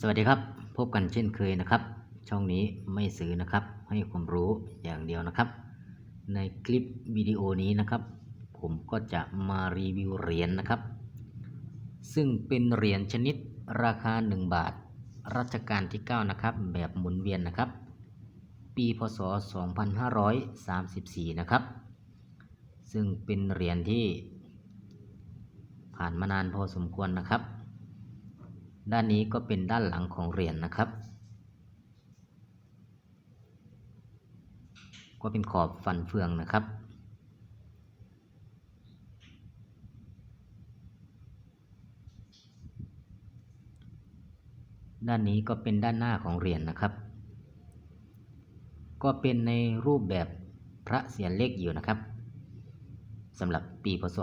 สวัสดีครับ พบกันเช่นเคยนะครับ ช่องนี้ไม่ซื้อนะครับ ให้ความรู้อย่างเดียวนะครับ ในคลิปวิดีโอนี้นะครับ ผมก็จะมารีวิวเหรียญนะครับ ซึ่งเป็นเหรียญชนิดราคา 1 บาท รัชกาลที่ 9 นะครับ แบบหมุนเวียนนะครับ ปีพศ 2534 นะครับ ซึ่งเป็นเหรียญที่ผ่านมานานพอสมควรนะครับ ด้านนี้ก็เป็นด้านหลังของเหรียญนะครับ ก็เป็นขอบฟันเฟืองนะครับ ด้านนี้ก็เป็นด้านหน้าของเหรียญนะครับ ก็เป็นในรูปแบบพระเศียรเล็กอยู่นะครับสำหรับปีพศ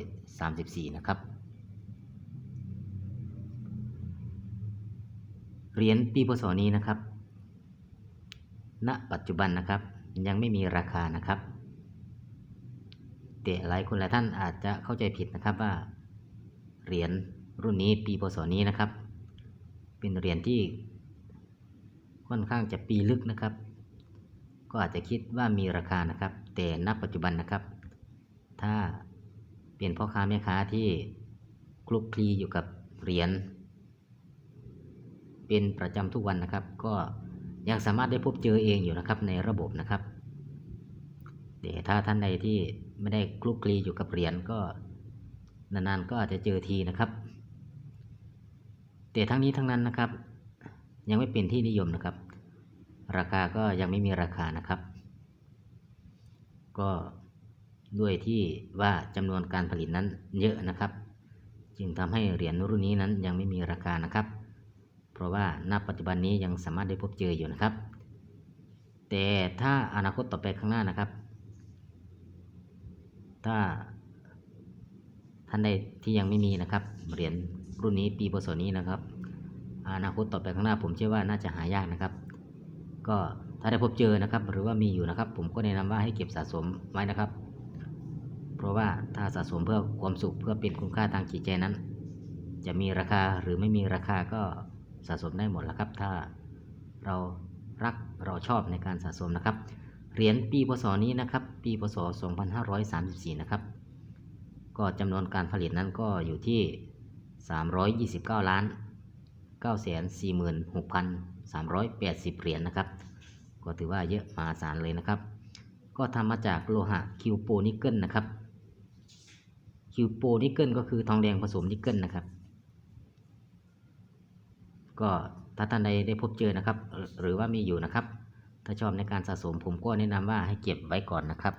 2534 นะครับ เหรียญปีพศนี้นะครับ ณ ปัจจุบันนะครับ ยังไม่มีราคานะครับ แต่หลายคนหลายท่านอาจจะเข้าใจผิดนะครับว่า เหรียญรุ่นนี้ปีพศนี้นะครับ เป็นเหรียญที่ค่อนข้างจะปีลึกนะครับ ก็อาจจะคิดว่ามีราคานะครับ แต่ณปัจจุบันนะครับ ถ้าเป็นพ่อค้าแม่ค้าที่คลุกคลีอยู่กับเหรียญ เป็นประจำทุกวันนะครับ ก็ยังสามารถได้พบเจอเองอยู่นะครับในระบบนะครับแต่ถ้าท่านใดที่ไม่ได้คลุกคลีอยู่กับเหรียญก็นานๆก็อาจจะเจอทีนะครับ แต่ทั้งนี้ทั้งนั้นนะครับ ยังไม่เป็นที่นิยมนะครับ ราคาก็ยังไม่มีราคานะครับ ก็ด้วยที่ว่าจำนวนการผลิตนั้นเยอะนะครับ จึงทำให้เหรียญรุ่นนี้นั้นยังไม่มีราคานะครับ เพราะว่าณปัจจุบันนี้ยังสามารถได้พบเจออยู่นะครับ แต่ถ้าอนาคตต่อไปข้างหน้านะครับ ถ้าท่านใดที่ยังไม่มีนะครับเหรียญรุ่นนี้ปีพศนี้นะครับ อนาคตต่อไปข้างหน้าผมเชื่อว่าน่าจะหายากนะครับ ก็ถ้าได้พบเจอนะครับ หรือว่ามีอยู่นะครับ ผมก็แนะนำว่าให้เก็บสะสมไว้นะครับ เพราะว่าถ้าสะสมเพื่อความสุขเพื่อเป็นคุณค่าทางจิตใจนั้น จะมีราคาหรือไม่มีราคาก็ สะสมได้หมดแล้วครับ ถ้าเรารักเราชอบในการสะสมนะครับ เหรียญปีพศนี้นะครับ ปีพศ 2534 นะครับ ก็จำนวนการผลิตนั้นก็อยู่ที่ 329 ล้าน 946,380 เหรียญนะครับ ก็ถือว่าเยอะมหาศาลเลยนะครับ ก็ทำมาจากโลหะคิวโปนิกเกิลนะครับคิวโปนิกเกิลก็คือทองแดงผสมนิกเกิลนะครับ ก็ถ้าท่านใดได้พบเจอนะครับ หรือว่ามีอยู่นะครับ ถ้าชอบในการสะสมผมก็แนะนำว่าให้เก็บไว้ก่อนนะครับ